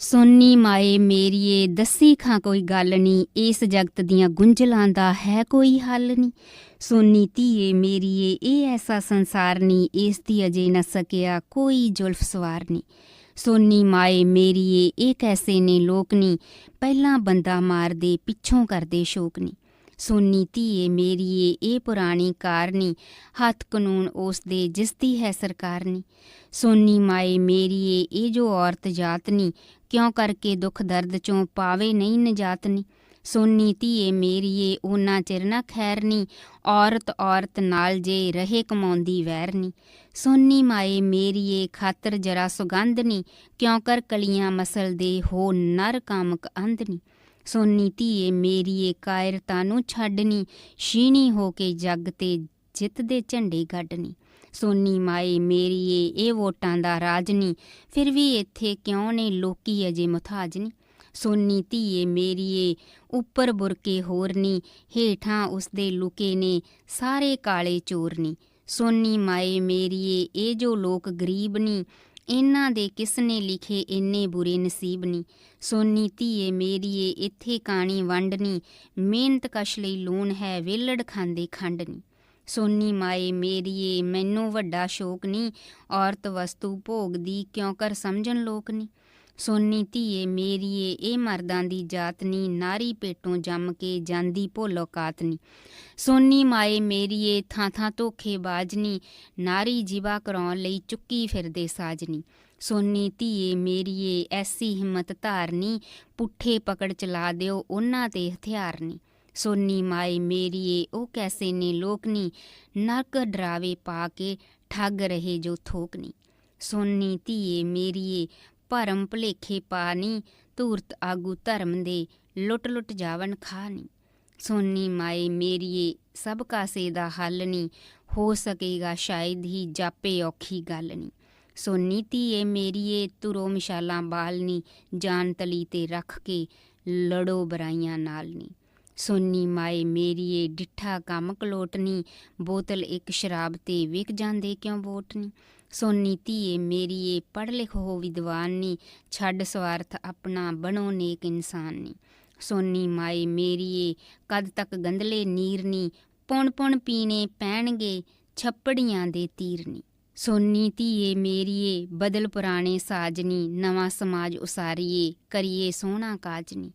ਸੋਨੀ ਮਾਏ ਮੇਰੀਏ, ਦੱਸੀ ਖਾਂ ਕੋਈ ਗੱਲ ਨਹੀਂ ਇਸ ਜਗਤ ਦੀਆਂ ਗੁੰਝਲਾਂ ਦਾ ਹੈ ਕੋਈ ਹੱਲ ਨਹੀਂ ਸੋਨੀ ਧੀਏ ਮੇਰੀਏ, ਇਹ ਐਸਾ ਸੰਸਾਰ ਨਹੀਂ ਇਸ ਦੀ ਅਜੇ ਨਾ ਸਕਿਆ ਕੋਈ ਜ਼ੁਲਫ ਸਵਾਰ ਨਹੀਂ ਸੋਨੀ ਮਾਏ ਮੇਰੀਏ, ਇਹ ਕੈਸੇ ਨੇ ਲੋਕ ਨਹੀਂ ਪਹਿਲਾਂ ਬੰਦਾ ਮਾਰਦੇ, ਪਿੱਛੋਂ ਕਰਦੇ ਸ਼ੋਕ ਨਹੀਂ ਸੋਨੀ ਧੀਏ ਮੇਰੀਏ ਇਹ ਪੁਰਾਣੀ ਕਾਰਨੀ ਹੱਥ ਕਾਨੂੰਨ ਉਸ ਦੇ, ਜਿਸ ਦੀ ਹੈ ਸਰਕਾਰ ਨੀ। ਸੋਨੀ ਮਾਏ ਮੇਰੀਏ ਇਹ ਜੋ ਔਰਤ ਜਾਤਨੀ ਕਿਉਂ ਕਰਕੇ ਦੁੱਖ ਦਰਦ ਚੋਂ ਪਾਵੇ ਨਹੀਂ ਨਜਾਤਨੀ ਸੋਨੀ ਧੀਏ ਮੇਰੀਏ ਉਹਨਾਂ ਚਿਰ ਨਾ ਖੈਰਨੀ ਔਰਤ ਔਰਤ ਨਾਲ ਜੇ ਰਹੇ ਕਮਾਉਂਦੀ ਵੈਰਨੀ ਸੋਨੀ ਮਾਏ ਮੇਰੀਏ ਖਾਤਰ ਜਰਾ ਸੁਗੰਧ ਨੀ। ਕਿਉਂ ਕਰ ਕਲੀਆਂ ਮਸਲ ਦੇ ਹੋ ਨਰ ਕਾਮਕ ਅੰਧ ਨੀ। ਸੋਨੀ ਧੀਏ ਮੇਰੀਏ ਕਾਇਰਤਾ ਨੂੰ ਛੱਡਨੀ ਸ਼ੀਣੀ ਹੋ ਕੇ ਜੱਗ ਤੇ ਜਿੱਤ ਦੇ ਝੰਡੇ ਗੱਡਨੀ ਸੋਨੀ ਮਾਏ ਮੇਰੀਏ ਇਹ ਵੋਟਾਂ ਦਾ ਰਾਜ ਨਹੀਂ ਫਿਰ ਵੀ ਇੱਥੇ ਕਿਉਂ ਨੇ ਲੋਕੀ ਅਜੇ ਮੁਤਾਜ ਨਹੀਂ ਸੋਨੀ ਧੀਏ ਮੇਰੀਏ ਉੱਪਰ ਬੁਰਕੇ ਹੋਰ ਨੀ ਹੇਠਾਂ ਉਸਦੇ ਲੁਕੇ ਨੇ ਸਾਰੇ ਕਾਲੇ ਚੋਰ ਨੀ ਸੋਨੀ ਮਾਏ ਮੇਰੀਏ ਇਹ ਜੋ ਲੋਕ ਗਰੀਬ ਨੀ ਇਹਨਾਂ ਦੇ ਕਿਸ ਨੇ ਲਿਖੇ ਇੰਨੇ ਬੁਰੇ ਨਸੀਬ ਨਹੀਂ ਸੋਨੀ ਧੀਏ ਮੇਰੀਏ, ਇੱਥੇ ਕਾਣੀ ਵੰਡਨੀ। ਮਿਹਨਤ ਕਸ਼ ਲਈ ਲੂਣ ਹੈ, ਵੇਲੜ ਖਾਂਦੇ ਖੰਡ ਨਹੀਂ ਸੋਨੀ ਮਾਏ ਮੇਰੀਏ, ਮੈਨੂੰ ਵੱਡਾ ਸ਼ੋਕ ਨਹੀਂ ਔਰਤ ਵਸਤੂ ਭੋਗਦੀ ਕਿਉਂ? ਕਰ ਸਮਝਣ ਲੋਕ ਨਹੀਂ ਸੋਨੀ ਧੀਏ ਮੇਰੀਏ ਇਹ ਮਰਦਾਂ ਦੀ ਜਾਤ ਨਹੀਂ ਨਾਰੀ ਪੇਟੋਂ ਜੰਮ ਕੇ ਜਾਂਦੀ ਭੋਲੋ ਕਾਤ ਨਹੀਂ ਸੋਨੀ ਮਾਏ ਮੇਰੀਏ ਥਾਂ ਥਾਂ ਧੋਖੇ ਬਾਜਨੀ ਨਾਰੀ ਜੀਵਾ ਕਰਾਉਣ ਲਈ ਚੁੱਕੀ ਫਿਰਦੇ ਸਾਜਨੀ ਸੋਨੀ ਧੀਏ ਮੇਰੀਏ ਐਸੀ ਹਿੰਮਤ ਧਾਰਨੀ ਪੁੱਠੇ ਪਕੜ ਚਲਾ ਦਿਓ ਉਹਨਾਂ ਤੇ ਹਥਿਆਰ ਨਹੀਂ ਸੋਨੀ ਮਾਏ ਮੇਰੀਏ ਉਹ ਕੈਸੇ ਨੇ ਲੋਕਨੀ ਨਰਕ ਡਰਾਵੇ ਪਾ ਕੇ ਠੱਗ ਰਹੇ ਜੋ ਥੋਕਨੀ ਸੋਨੀ ਧੀਏ ਮੇਰੀਏ ਭਰਮ ਭਲੇਖੇ ਪਾਨੀ ਧੂਰਤ ਆਗੂ ਧਰਮ ਦੇ ਲੁੱਟ ਲੁੱਟ ਜਾਵਨ ਖਾਨੀ ਸੋਨੀ ਮਾਏ, ਮੇਰੀਏ, ਸਭ ਕਾਸੇ ਦਾ ਹੱਲ ਨਹੀਂ ਹੋ ਸਕੇਗਾ ਸ਼ਾਇਦ ਹੀ ਜਾਪੇ ਔਖੀ ਗੱਲ ਨਹੀਂ ਸੋਨੀ ਧੀਏ, ਮੇਰੀਏ ਤੁਰੋ ਮਿਸ਼ਾਲਾਂ ਬਾਲਨੀ, ਜਾਨ ਤਲੀ ਤੇ ਰੱਖ ਕੇ ਲੜੋ ਬਰਾਈਆਂ ਨਾਲ ਨੀ। ਸੋਨੀ ਮਾਏ ਮੇਰੀਏ ਡਿੱਠਾ ਕੰਮ ਕਲੋਟਨੀ ਬੋਤਲ ਇੱਕ ਸ਼ਰਾਬ ਤੇ ਵਿਕ ਜਾਂਦੇ ਕਿਉਂ ਵੋਟਨੀ ਸੋਨੀ ਧੀਏ ਮੇਰੀਏ ਪੜ੍ਹ ਲਿਖ ਹੋ ਵਿਦਵਾਨ ਨੀ, ਛੱਡ ਸਵਾਰਥ ਆਪਣਾ ਬਣੋ ਨੇਕ ਇਨਸਾਨ ਨੀ। ਸੋਨੀ ਮਾਏ ਮੇਰੀਏ ਕਦ ਤੱਕ ਗੰਦਲੇ ਨੀਰ ਨੀ, ਪੁਣ ਪੁਣ ਪੀਣੇ ਪੈਣਗੇ ਛੱਪੜੀਆਂ ਦੇ ਤੀਰਨੀ ਸੋਨੀ ਧੀਏ ਮੇਰੀਏ ਬਦਲ ਪੁਰਾਣੇ ਸਾਜਨੀ ਨਵਾਂ ਸਮਾਜ ਉਸਾਰੀਏ, ਕਰੀਏ ਸੋਹਣਾ ਕਾਜਨੀ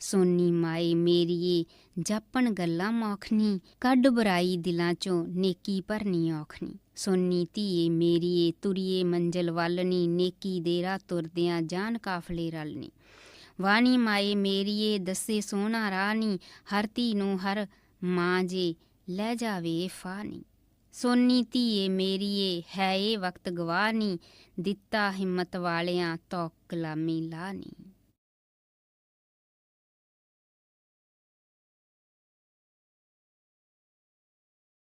ਸੋਨੀ ਮਾਏ ਮੇਰੀਏ, ਜਾਪਣ ਗੱਲਾਂ ਮੌਖਨੀ, ਕੱਢ ਬੁਰਾਈ ਦਿਲਾਂ ਚੋਂ ਨੇਕੀ ਭਰਨੀ ਔਖਨੀ। ਸੋਨੀ ਧੀਏ ਮੇਰੀਏ, ਤੁਰੀਏ ਮੰਜ਼ਲ ਵੱਲਨੀ ਨੇਕੀ ਦੇ ਰਾਹ ਤੁਰਦਿਆਂ ਜਾਨ ਕਾਫਲੇ ਰਲਨੀ ਵਾਣੀ ਮਾਏ ਮੇਰੀਏ, ਦੱਸੇ ਸੋਹਣਾ ਰਾਣੀ, ਹਰ ਧੀ ਨੂੰ ਹਰ ਮਾਂ ਜੇ ਲੈ ਜਾਵੇ ਫਾਨੀ ਸੋਨੀ ਧੀਏ ਮੇਰੀਏ, ਹੈ ਇਹ ਵਕਤ ਗਵਾਹ ਨੀ ਦਿੱਤਾ ਹਿੰਮਤ ਵਾਲਿਆਂ ਤੋਂ ਗੁਲਾਮੀ ਲਾਨੀ